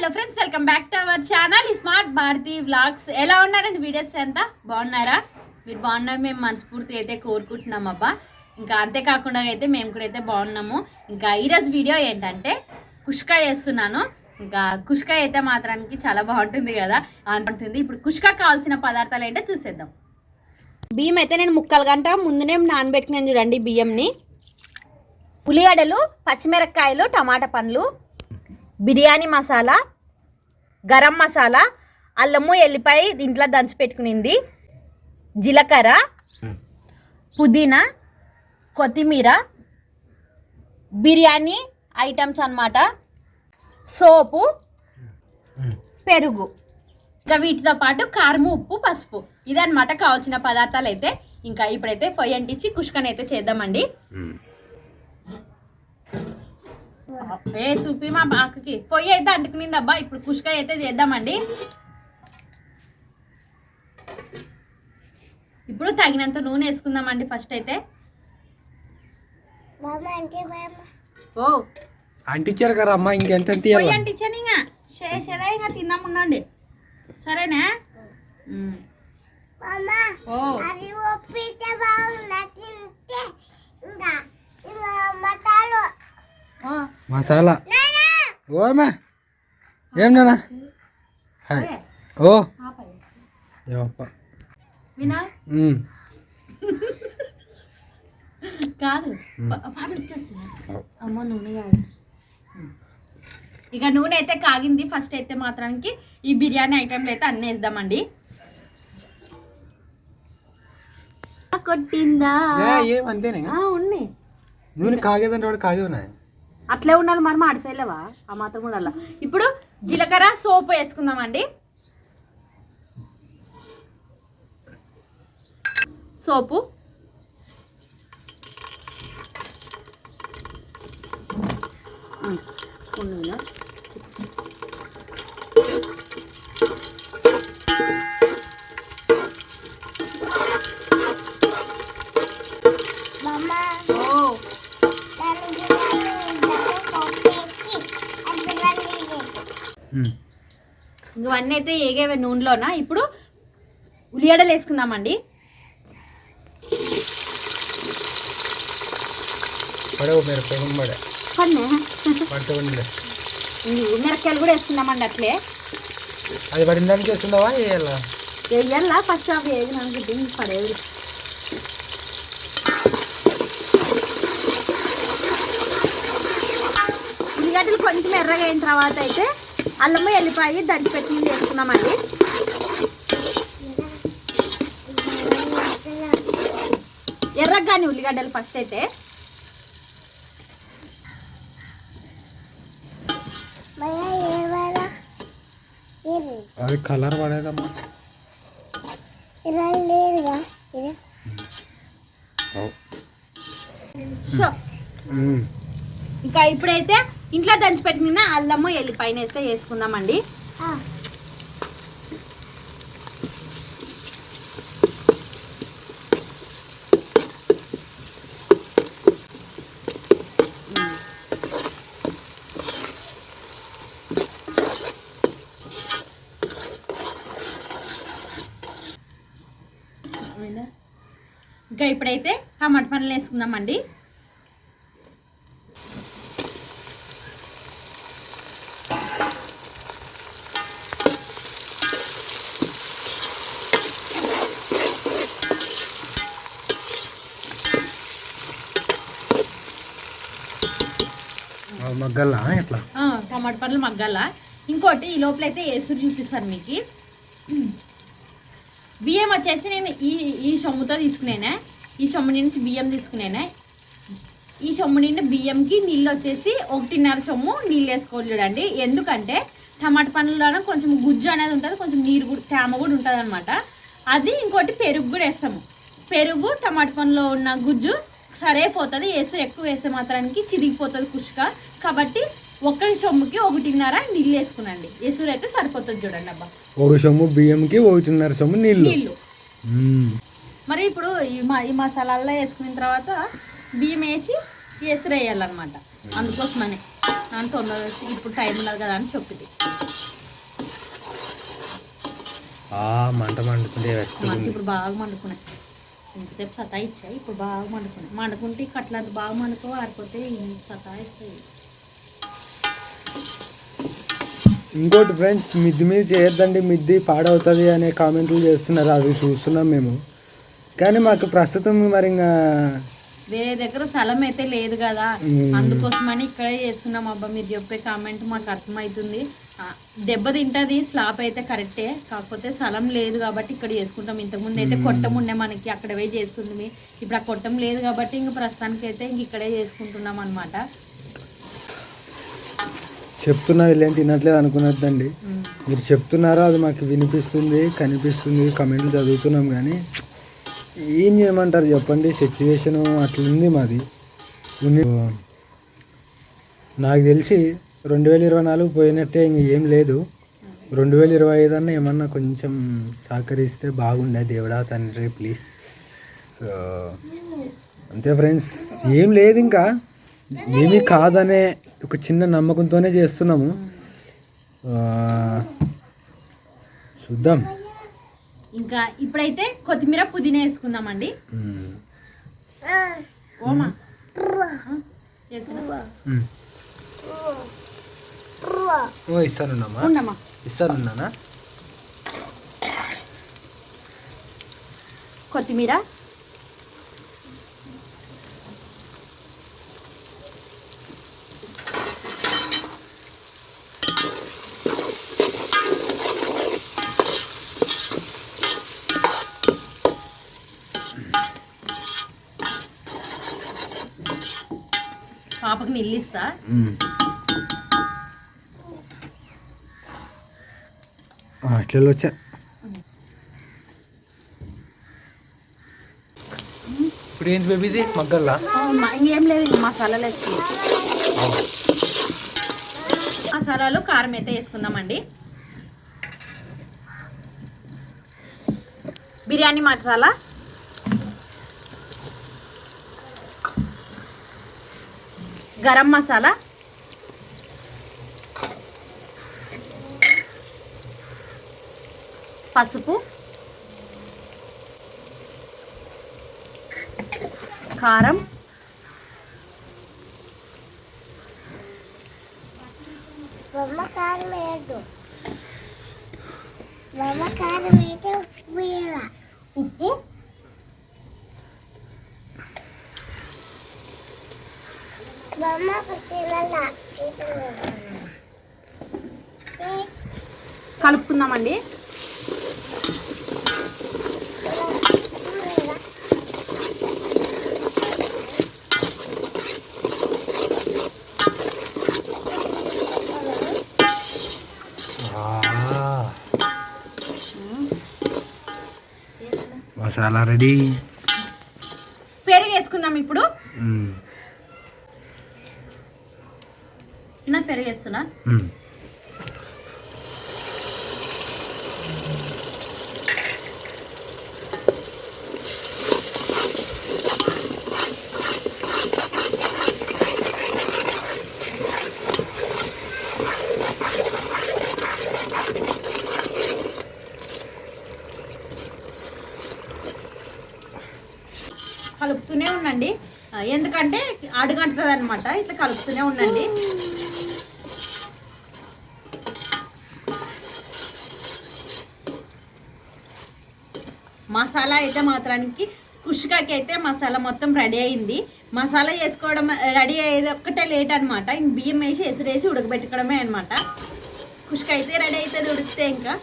Hello friends welcome back to our channel. Smart Bharathi vlogs. ఎలా ఉన్నారండి videos ఎంత బాగున్నారా? మీరు బాగున్నారు మేము మనస్ఫూర్తి అయితే కోరుకుంటున్నాం అబ్బా. ఇంకా అంతేకాకుండా అయితే మేము కూడా అయితే బాగున్నాము. ఇంకా ఈరోజు వీడియో ఏంటంటే కుష్కా చేస్తున్నాను. ఇంకా కుష్కా అయితే మాత్రానికి చాలా బాగుంటుంది కదా అనుకుంటుంది ఇప్పుడు కుష్కా కావాల్సిన పదార్థాలు ఏంటో చూసేద్దాం. బియ్యం అయితే నేను ముక్కలు గంట ముందునే నానబెట్టుకున్నాను చూడండి బియ్యంని. ఉల్లిగడ్డలు పచ్చిమిరపకాయలు టమాటా పండ్లు. బిర్యానీ మసాలా గరం మసాలా అల్లము ఎల్లిపాయ దీంట్లో దంచి పెట్టుకునింది. జీలకర్ర పుదీనా కొత్తిమీర బిర్యానీ ఐటమ్స్ అన్నమాట. సోపు పెరుగు. ఇంకా వీటితో పాటు కారము ఉప్పు పసుపు. ఇదన్నమాట కావాల్సిన పదార్థాలు అయితే ఇంకా ఇప్పుడైతే పొయ్యి అంటించి కుష్కన్ అయితే చేద్దామండి ఏ చూపి మా బాకకి. పొయ్యి అయితే అంటుకునింది అబ్బా. ఇప్పుడు కుష్కాయ అయితే చేద్దామండి. ఇప్పుడు తగినంత నూనె వేసుకుందామండి ఫస్ట్ అయితే. ఓ. అంటించారు కదా అమ్మ ఇంకెంత పొయ్యి అంటించాను ఇంకా. చేసేదా ఇంకా తిందాం ఉండండి. సరేనా. ఓ. ఓ. మసాలా. ఓమా ఏం నాన్న? హాయ్. ఓ. ఏమప్ప. కాదు. అమ్మ నూనె ఇక నూనె అయితే కాగింది. ఫస్ట్ అయితే మాత్రానికి ఈ బిర్యానీ ఐటెంలు అయితే అన్నీ వేద్దామండి. కొట్టిందా? ఏ, ఏం అంతేనే? ఆ, ఉన్నాయి. నూనె కాగేదంటే వాడు కాగే ఉన్నాయి అట్లే ఉండాలి మరి ఆడిపోయలేవా ఆ మాత్రం ఉండాలి ఇప్పుడు జీలకర్ర సోపు వేసుకుందామండి. సోపు. ఉమ్, స్పూన్ నూనె. ఓ ఉమ్. ఇవన్నీ అయితే ఏగేవే నూనెలోనా? ఇప్పుడు ఉల్లిగడ్డలు వేసుకుందామండి. పడవు మీరు పెగుని పడే. పన్నే? పడితే ఉండే. మిరకాయలు కూడా వేసుకుందామండి అట్లే. అది పడిందానికి చేస్తున్నావా వేయాలా? వేయాలా? ఫస్ట్ అవి వేగినాక దీనికి పడేది ఉల్లిగడ్డలు కొంచెం ఎర్రగా అయిన తర్వాత అయితే అల్లము ఎల్లిపాయ దంచి పెట్టి వేసుకున్నామండి. ఎర్రగా కానీ ఉల్లిగడ్డలు ఫస్ట్ అయితే. అది కలర్ పడేదమ్మా. సో. ఇంకా ఇప్పుడైతే ఇంట్లో దంచి పెట్టిన అల్లము ఎల్లిపాయన అయితే వేసుకుందామండి. ఇంకా ఇప్పుడైతే టమాటా పనులు వేసుకుందామండి. ఆ ఇట్లా టమాటా పండ్లు మగ్గాల ఇంకోటి ఈ లోపల అయితే వేసుడు చూపిస్తాను మీకు. బియ్యం వచ్చేసి నేను ఈ ఈ సొమ్ముతో తీసుకునేనా. ఈ సొమ్ము నుంచి బియ్యం తీసుకునేనా. ఈ సొమ్ము నిండా బియ్యంకి నీళ్ళు వచ్చేసి ఒకటిన్నర సొమ్ము నీళ్ళు వేసుకోవాలి చూడండి. ఎందుకంటే టమాటా పండ్లలోనే కొంచెం గుజ్జు అనేది ఉంటుంది కొంచెం నీరు కూడా తేమ కూడా ఉంటుంది అనమాట అది ఇంకోటి పెరుగు కూడా వేస్తాము. పెరుగు టమాటా పండ్లో ఉన్న గుజ్జు సరైపోతుంది వేస్తే ఎక్కువ వేస్తే మాత్రానికి చిరిగిపోతుంది కుష్క. కాబట్టి ఒక్క సొమ్ముకి ఒకటిన్నర నీళ్ళు వేసుకునండి ఎసురు అయితే సరిపోతుంది చూడండి అబ్బా. ఒక సొమ్ము బియ్యంకి ఒకటిన్నర సొమ్ము నీళ్ళు. నీళ్ళు. మరి ఇప్పుడు ఈ మా ఈ మసాలాల్లో వేసుకున్న తర్వాత బియ్యం వేసి ఎసురు వేయాలన్నమాట అందుకోసమని. నన్ను తొందరగా ఇప్పుడు టైం ఉన్నది కదా అని చెప్పింది. ఆ మంట వెచ్చగుంది ఇప్పుడు బాగా మండుకున్నాయి ఇంతసేపు సతా ఇచ్చాయి ఇప్పుడు బాగా మండుకున్నాయి మండుకుంటే కట్ల బాగా మండుకో ఆరిపోతే సతా ఇస్తాయి ఇంకోటి ఫ్రెండ్స్ మిద్ది మీద చేయొద్దండి మిద్ది పాడవుతుంది అనే కామెంట్లు చేస్తున్నారు. అవి చూస్తున్నాం మేము. కానీ మాకు ప్రస్తుతం మరి ఇంకా వేరే దగ్గర స్థలం అయితే లేదు కదా. అందుకోసమని ఇక్కడే చేస్తున్నాం. అబ్బా మీరు చెప్పే కామెంట్ మాకు అర్థమవుతుంది. దెబ్బ తింటది స్లాబ్ అయితే కరెక్టే కాకపోతే స్థలం లేదు కాబట్టి ఇక్కడ చేసుకుంటాం. ఇంతకుముందు అయితే కొట్టం ఉండే మనకి అక్కడ పోయి చేస్తుంది. ఇప్పుడు ఆ కొట్టం లేదు కాబట్టి ఇంక ప్రస్తుతానికి అయితే ఇంక ఇక్కడే చేసుకుంటున్నాం అనమాట చెప్తున్నా వీళ్ళేం తినట్లేదు అనుకున్నదండి మీరు చెప్తున్నారో అది మాకు వినిపిస్తుంది కనిపిస్తుంది కమెంట్లు చదువుతున్నాం కానీ ఏం చేయమంటారు చెప్పండి సిచ్యువేషన్ అట్లుంది మాది. ఉంది. నాకు తెలిసి రెండు వేల ఇరవై నాలుగు పోయినట్టే ఇంక ఏం లేదు. రెండు వేల ఇరవై ఐదు అన్న ఏమన్నా కొంచెం సహకరిస్తే బాగుండే దేవుడా తండ్రి ప్లీజ్ సో అంతే ఫ్రెండ్స్ ఏం లేదు ఇంకా. ఏమీ కాదనే ఒక చిన్న నమ్మకంతోనే చేస్తున్నాము. ఆ, చూద్దాం. ఇంకా ఇప్పుడైతే కొత్తిమీర పుదీనా వేసుకుందామండి. ఓమా. ఓ ఇస్తానున్నామా? ఇస్తానున్నానా? కొత్తిమీర. ఉమ్. ఆ, ఇట్లా వచ్చా. ఇప్పుడు ఏంటి బేబీ ఇది మగ్గల్లా ఇంకేం లేదు మసాలాలు వేసుకుందాం మసాలాలు కారం అయితే వేసుకుందామండి. బిర్యానీ మసాలా. గరం మసాలా. పసుపు. కారం. కారం వేయద్దు. కారం అయితే ఉప్పు వేయాల ఉప్పు మమ్మ తినాల కలుపుకుందామండి. మసాలా రెడీ. పెరుగు వేసుకుందాం ఇప్పుడు ఉమ్. నా పెరుగు వేస్తున్నా ఉమ్. కలుపుతూనే ఉండండి ఎందుకంటే అడుగంటుతుంది అనమాట ఇట్లా కలుపుతూనే ఉండండి మసాలా అయితే మాత్రానికి కుష్కాకి అయితే మసాలా మొత్తం రెడీ అయింది. మసాలా చేసుకోవడం రెడీ అయ్యేది ఒక్కటే లేట్ అనమాట ఇంక బియ్యం వేసి ఎసురేసి ఉడకబెట్టుకోవడమే అనమాట కుష్క అయితే రెడీ అవుతుంది ఉడికితే ఇంకా.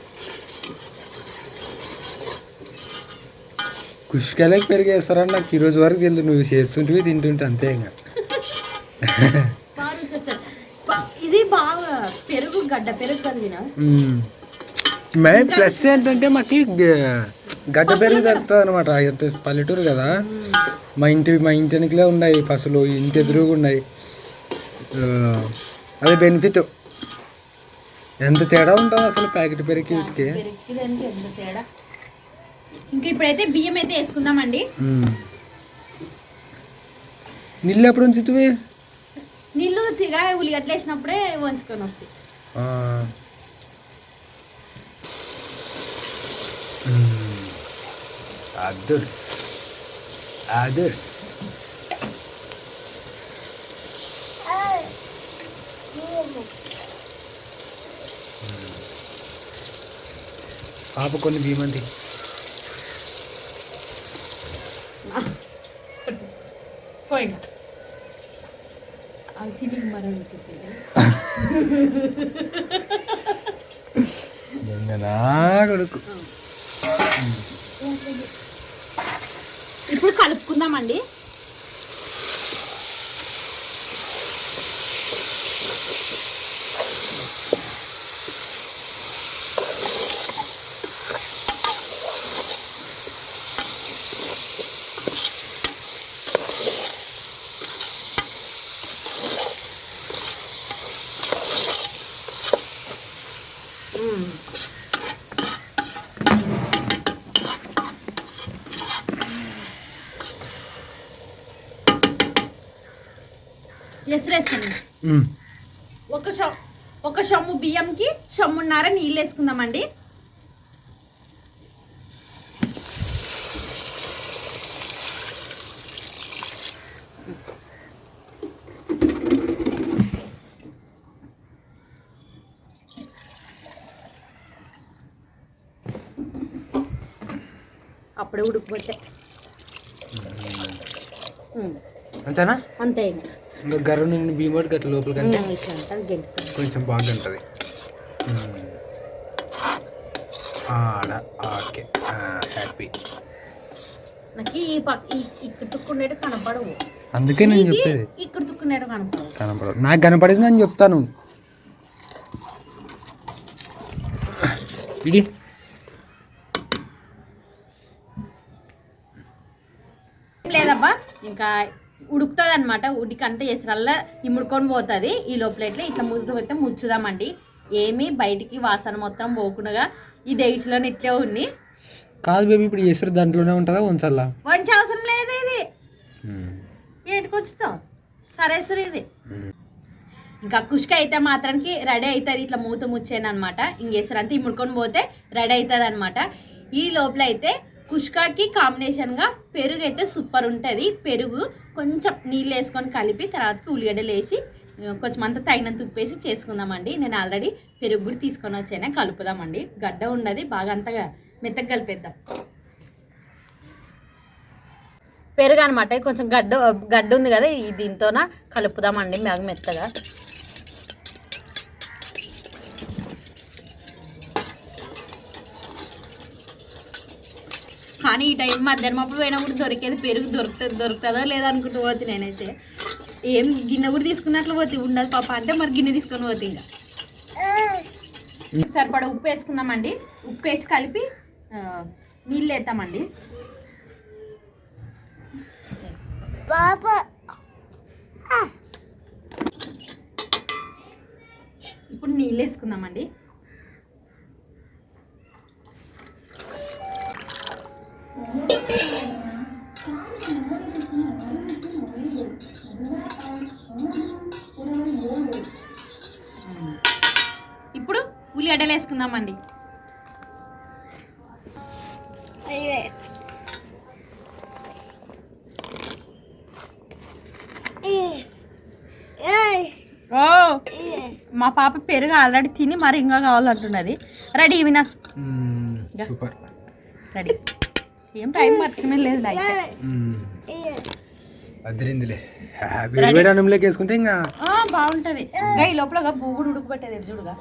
కుష్కలకి పెరిగేస్తారని నాకు ఈ రోజు వరకు తెలియదు. నువ్వు చేస్తుంటివి తింటుంటే అంతే ఇంకా. ఇది బాగా పెరుగు గడ్డ పెరుగు కదా ప్లస్ ఏంటంటే మాకు గడ్డ పెరుగు దొరుకుతుంది అనమాట పల్లెటూరు కదా. మా ఇంటి మా ఇంటి వెనకలే ఉన్నాయి పసులు ఇంటి ఎదురుగా ఉన్నాయి. అదే బెనిఫిట్. ఎంత తేడా ఉంటుంది అసలు ప్యాకెట్ పెరిగి వీటికి? ఇంకా ఇప్పుడైతే బియ్యం అయితే వేసుకుందామండి. నీళ్ళు ఎప్పుడు ఉంచుతుంది నీళ్ళు తిగా ఉల్లిగడ్డలు వేసినప్పుడే వంచుకొని వస్తాయి. అదర్స్ అదర్స్ పాప కొన్ని పోయినా నా కొడుకు. ఇప్పుడు కలుపుకుందామండి ఎసురేస్తాను మ్మ్. ఒక ష ఒక షమ్ము బియ్యంకి షమ్మున్నర నీళ్ళు వేసుకుందామండి అప్పుడే ఉడికిపోతే. అంతేనా? అంతే. ఇంకా గర్ర నుండి భీమోటి గట్ల లోపల కొంచెం బాగా ఉంటుంది ఆడ ఓకే హ్యాపీ. నాకు ఈ పక్క ఇక్కడ తుక్కునేటు కనపడవు. అందుకే నేను ఇది చెప్పేది. ఇక్కడ తుక్కునేటు కనపడవు. కనపడదు నాకు కనపడేది నేను చెప్తాను. ఇడి. లేదబ్బా ఇంకా ఉడుకుతుంది అనమాట ఉడికి అంతా చేసినల్లా ఇముడుకొని పోతుంది. ఈ లోపల ఇట్లా ఇట్లా ముద్దు పోతే ముచ్చుదామండి. ఏమి బయటికి వాసన మొత్తం పోకుండా ఈ దేశంలో ఇట్లే ఉంది కాదు బేబీ ఇప్పుడు చేస్తారు దాంట్లోనే ఉంటుందా ఉంచాలా? మంచి అవసరం లేదు ఇది. ఏంటికి వచ్చుతావు సరే సరే ఇది. ఇంకా కుష్క అయితే మాత్రానికి రెడీ అవుతుంది ఇట్లా మూత ముచ్చాను అనమాట ఇంకేసారి అంతా ఇముడుకొని పోతే రెడీ అవుతుంది అనమాట ఈ లోపల అయితే కుష్కాకి కాంబినేషన్గా పెరుగు అయితే సూపర్ ఉంటుంది. పెరుగు కొంచెం నీళ్ళు వేసుకొని కలిపి తర్వాతకి ఉల్లిగడ్డలు వేసి కొంచెం అంతా తగినంత ఉప్పేసి చేసుకుందామండి. నేను ఆల్రెడీ పెరుగు కూడా తీసుకొని వచ్చాను. కలుపుదామండి. గడ్డ ఉండదు బాగా అంతగా మెత్తగా కలిపేద్దాం. పెరుగు అనమాట కొంచెం గడ్డ గడ్డ ఉంది కదా ఈ దీంతోన కలుపుదామండి బాగా మెత్తగా. కానీ ఈ టైం మధ్యాహ్నం అప్పుడు పోయినప్పుడు దొరికేది పెరుగు దొరుకుతుంది దొరుకుతుందో లేదనుకుంటూ పోతుంది పోతే నేనైతే ఏం గిన్నె కూడా తీసుకున్నట్లు పోతే ఉండదు పాప అంటే మరి గిన్నె తీసుకొని పోతే ఇంకా. సరిపడా ఉప్పు వేసుకుందామండి. ఉప్పు వేసి కలిపి నీళ్ళు పాప. ఇప్పుడు నీళ్ళు వేసుకుందామండి ఇప్పుడు అయ్యే. ఓ మా పాప పెరుగు ఆల్రెడీ తిని మరి ఇంకా కావాలంటున్నది. రెడీ వినా సూపర్. రెడీ. ఏం టైం పట్టుకునే లేదు లైట్ అదిరిందిలే. వేడి వేడి అన్నంలోకి వేసుకుంటే ఇంకా బాగుంటది. ఈ లోపల బూగుడు ఉడుకుపెట్టేది చూడుగా?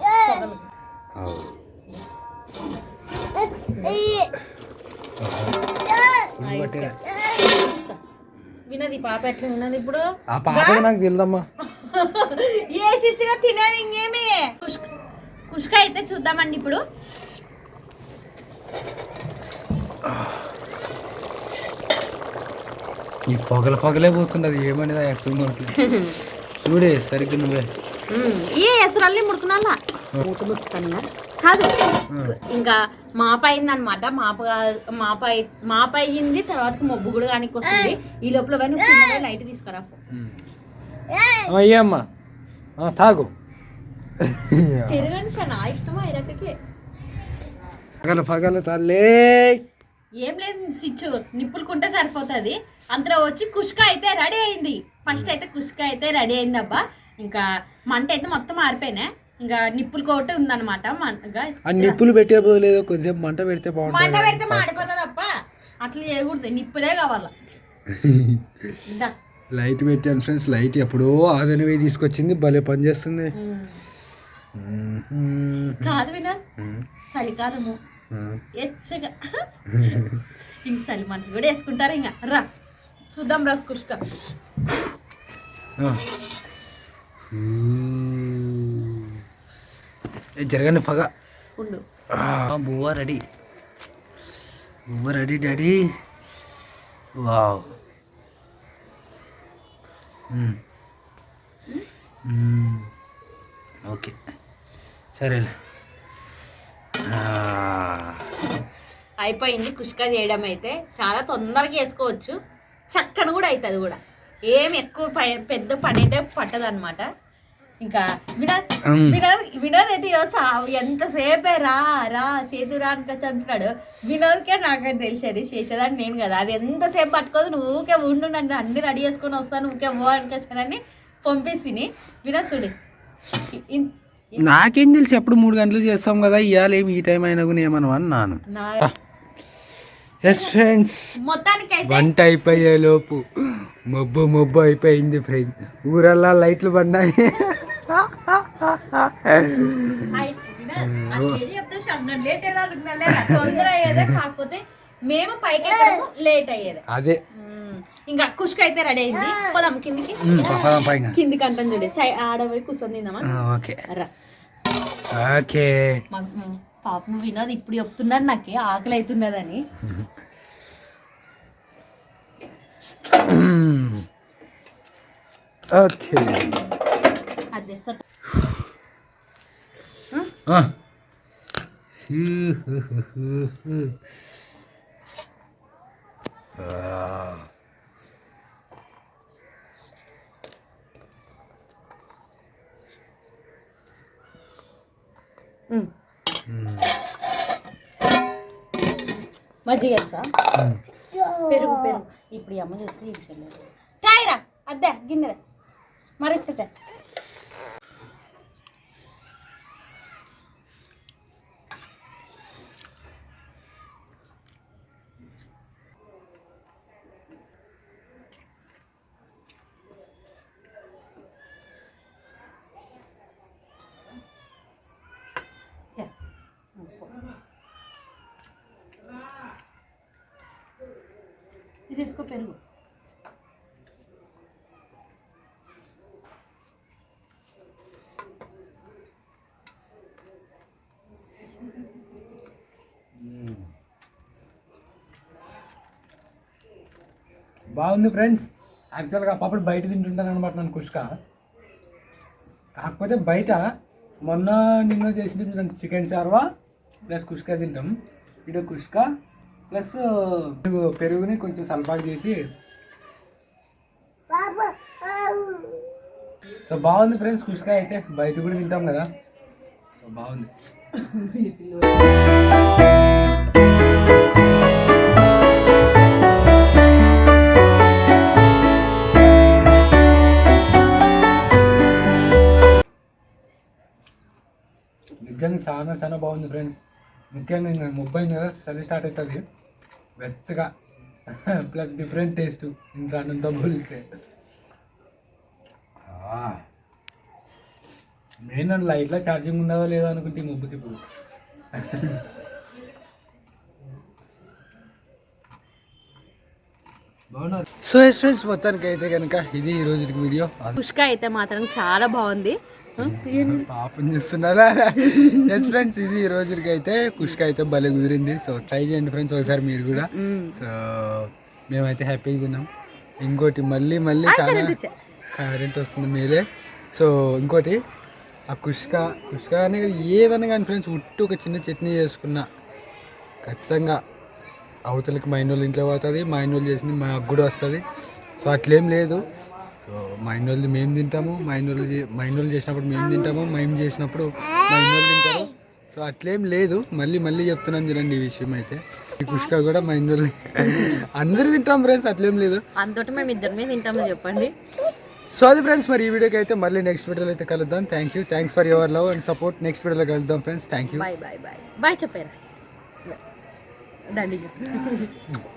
వినది పాప ఎట్లా విన్నది ఇప్పుడు? ఆ పాప నాకు తెలుదమ్మా. ఏ సిసిగా తినేవి ఇంకేమి? కుష్క కుష్క అయితే చూద్దామండి ఇప్పుడు. ఈ పొగల పొగలే పోతుంది అది ఏమనేది ఎప్పుడు చూడే సరిగ్గా నువ్వే. ఏ ఎసరల్లి ముడుకున్నా కాదు. ఇంకా మాప అయిందనమాట మాప మాప మాప అయ్యింది తర్వాత మబ్బు కూడా కానీ వస్తుంది ఈ లోపల కానీ లైట్ తీసుకురా అయ్యమ్మా తాగు. పెరగండి నా ఇష్టమా ఇరకకి? పగల పగల తల్లే. ఏం లేదు సిచ్చు నిప్పులుకుంటే సరిపోతుంది. అంతలో వచ్చి కుష్క అయితే రెడీ అయింది. ఫస్ట్ అయితే కుష్క అయితే రెడీ అయింది అబ్బా ఇంకా మంట అయితే మొత్తం ఆరిపోయినాయి. ఇంకా నిప్పులు కోట ఉందన్నమాట నిప్పులు పెట్టే బదులు కొద్దిసేపు మంట పెడితే మంట బాగుంటుంది పెడితే మాడిపోతుంది అప్ప అట్లా చేయకూడదు. నిప్పులే కావాలా. లైట్ పెట్టాను ఫ్రెండ్స్ లైట్ ఎప్పుడో ఆదనివి తీసుకొచ్చింది భలే పని చేస్తుంది. కాదు వినా చలికాలము. ఎచ్చగా. ఇంక చలి మనిషి కూడా వేసుకుంటారు ఇంకా. రా చూద్దాం రా కుష్క. జరగండి పగ. ఉండు. బువ్వ రెడీ. బువ్వ రెడీ డాడీ. వావ్. ఓకే. సరేలే. అయిపోయింది కుష్క చేయడం అయితే. చాలా తొందరగా చేసుకోవచ్చు. చక్కన కూడా అవుతుంది కూడా. ఏం ఎక్కువ ప- పెద్ద పని అయితే పట్టదు అనమాట ఇంకా వినోద్. వినోద్ వినోద్ అయితే ఈరోజు ఎంతసేపే రా రా చేదు రా అని వచ్చి అంటున్నాడు. వినోద్కే నాకైతే తెలిసేది చేసేదాన్ని నేను కదా. అది ఎంతసేపు పట్టుకోదు నువ్వు ఊకే ఉండు నన్ను అన్ని రెడీ చేసుకొని వస్తాను ఊకే పో అనుకొచ్చానని పంపిస్తుంది వినోద్ చూడు. నాకేం తెలిసి ఎప్పుడు మూడు గంటలు చేస్తాం కదా ఇవాళ ఏమి ఈ టైం అయినా కూడా ఏమన్నా అన్నాను. నా ఎస్ ఫ్రెండ్స్ వంట అయిపోయే లోపు మబ్బు మబ్బు అయిపోయింది ఫ్రెండ్స్ ఊరల్లా లైట్లు పడినాయి మేము పైకి లేట్ అయ్యేది. అదే. ఇంకా కుష్క అయితే రెడీ అయింది. పోదాం కిందికి. కిందికి అంటాం చూడే. సై ఆడపోయి కూర్చొని తిందామా? ఓకే. రా. ఓకే. పాపం వినోద్ ఇప్పుడు చెప్తున్నాడు నాకే ఆకలి అవుతున్నదని. ఓకే అది తెస్తా. మజ్జిగ వేస్తా. పెరుగు పెరుగు. ఇప్పుడు ఈ అమ్మ చేస్తే ఈ విషయం లేదు. తాయిరా అద్దా గిన్నె మరి ఇది తీసుకో పెరుగు. బాగుంది ఫ్రెండ్స్. యాక్చువల్గా అప్పుడు బయట తింటుంటాను అనమాట నన్ను కుష్క. కాకపోతే బయట మొన్న నిన్న చేసిన చికెన్ చార్వా ప్లస్ కుష్క తింటాం. ఇటు కుష్క ప్లస్ పెరుగుని కొంచెం సల్పాకు చేసి. బాబు సో బాగుంది ఫ్రెండ్స్ కుష్క అయితే. బయట కూడా తింటాం కదా. సో బాగుంది. నిజంగా చాలా చాలా బాగుంది ఫ్రెండ్స్. ముఖ్యంగా ఇంకా ముప్పై కదా చలి స్టార్ట్ అవుతుంది వెచ్చగా. ప్లస్ డిఫరెంట్ టేస్ట్ ఇంకా అన్నంతో పోలిస్తే. మెయిన్ నన్ను లైట్లో ఛార్జింగ్ ఉండదో లేదో అనుకుంటే ఈ ముబ్బుకి ఇప్పుడు. సో ఎస్ ఫ్రెండ్స్ మొత్తానికి అయితే కనుక ఇది ఈ రోజు వీడియో. కుష్క అయితే మాత్రం చాలా బాగుంది. పాపం చూస్తున్నారా? ఎస్ ఫ్రెండ్స్ ఇది ఈ రోజుకి అయితే కుష్క అయితే భలే కుదిరింది. సో ట్రై చేయండి ఫ్రెండ్స్ ఒకసారి మీరు కూడా. సో మేమైతే హ్యాపీగా తిన్నాం. ఇంకోటి మళ్ళీ మళ్ళీ చాలా కరెంట్ వస్తుంది మీరే సో ఇంకోటి ఆ కుష్క కుష్క అనేది ఏదన్నా కానీ ఫ్రెండ్స్ ఉట్టు ఒక చిన్న చట్నీ చేసుకున్నా. ఖచ్చితంగా అవతలకి మా ఇంట్లో ఇంట్లో పోతుంది మా ఇంట్లో చేసింది మాకు కూడా వస్తుంది. సో అట్లేం లేదు. సో మా మేము తింటాము మా ఇంటి చేసినప్పుడు మేము తింటాము మేము చేసినప్పుడు మా ఇంటి తింటారు. సో అట్లేం లేదు మళ్ళీ మళ్ళీ చెప్తున్నాను చూడండి ఈ విషయం అయితే. ఈ పుష్క కూడా మా ఇంటి అందరు తింటాం ఫ్రెండ్స్ అట్లేం లేదు. అంతటి మేము ఇద్దరమే తింటామని చెప్పండి. సో అది ఫ్రెండ్స్ మరి ఈ వీడియోకి అయితే మళ్ళీ నెక్స్ట్ వీడియోలో అయితే కలుద్దాం. Thank you thanks for your love and support next వీడియోలో కలుద్దాం friends. Thank you bye bye bye bye చెప్పారా? దండిగా